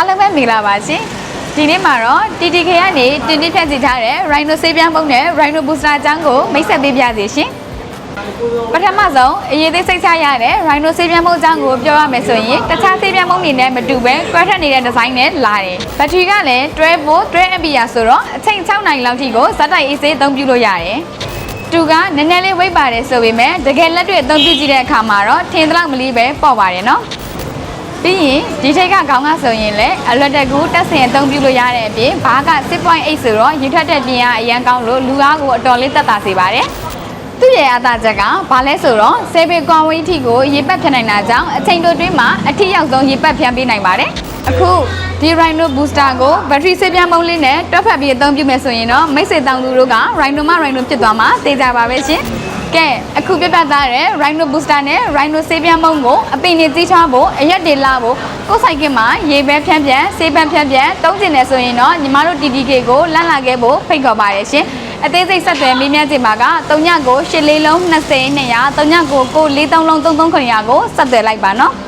အားလုံးပဲမင်္ဂလာပါရှင်ဒီနေ့မှာတော့ TTK ကနေတင်တိဖြတ်စီထားတဲ့ Rhino ဆေးပြားပုံနဲ့ Rhino Booster အကြောင်းကိုမိတ်ဆက်ပေးပြစီရှင်ပထမဆုံးအရေးသေးစိတ်ချရတဲ့ Rhino ဆေးပြားပုံအကြောင်းကိုပြောရမယ်ဆိုရင်တခြားဆေးပြားပုံတွေနဲ့မတူပဲကွဲထက်နေတဲ့ဒီဇိုင်းနဲ့လာတယ်ဘက်ထရီကလည်း12 volt 12 ampere ဆိုတော့အချိန်6နိုင်လောက်ထိကိုဇက်တိုက်အေးဆေးအသုံးပြုလို့ရတယ်တူကနည်းနည်းလေးဝိတ်ပါတယ်ဆိုပေမဲ့တကယ်လက်တွေ့အသုံးပြုကြည့်တဲ့အခါမှာတော့ထင်သလောက်မလီးပဲပေါ့ပါတယ်နော် ပြီးရင်ဒီထိတ်ကခေါင်းကဆိုရင်လည်းအလွတ်တကူတက်ဆင်အသုံးပြုလို့ရတဲ့အပြင်ဘားက6.8ဆိုတော့ရေထွက်တဲ့ပြင်ကအရန်ကောင်းလို့လူအားကိုအတော်လေးတက်တာစေပါတယ်။သူ့ရဲ့အသားချက်ကဘာလဲဆိုတော့ဆေးပေကွန်ဝေးထိကိုရေပတ်ဖြတ်နိုင်တာကြောင့်အချိန်တိုတွင်းမှာအထက်ရောက်ဆုံးရေပတ်ဖြတ်ပေးနိုင်ပါတယ်။အခုဒီ Rhino Booster ကိုဘက်ထရီဆေးပြားမုံလေးနဲ့တွက်ဖက်ပြီးအသုံးပြုမယ်ဆိုရင်တော့မိတ်ဆွေတောင်သူတို့က Rhino မ Rhino ဖြစ်သွားမှာသိကြပါပဲရှင်။ ကဲအခုပြပြသားတဲ့ Rhino Booster နဲ့ Rhino ဆေးပြားမုံကိုအပင်နေသီးချဖို့အရက်တွေလာဖို့ကိုယ်ဆိုင်ကမှာရေပဲဖြန်းဖြန်းဆေးပန်းဖြန်းဖြန်းတုံးကျင်တယ်ဆိုရင်တော့ညီမတို့ TTK ကိုလန့်လာခဲ့ဖို့ဖိတ်ခေါ်ပါတယ်ရှင်။အသေးစိတ်ဆက်သွယ်မေးမြန်းချင်ပါက3ညကို8လေးလုံး20 200 3ညကိုကို4 3လုံး33ခွန်ရာကိုဆက်သွယ်လိုက်ပါနော်။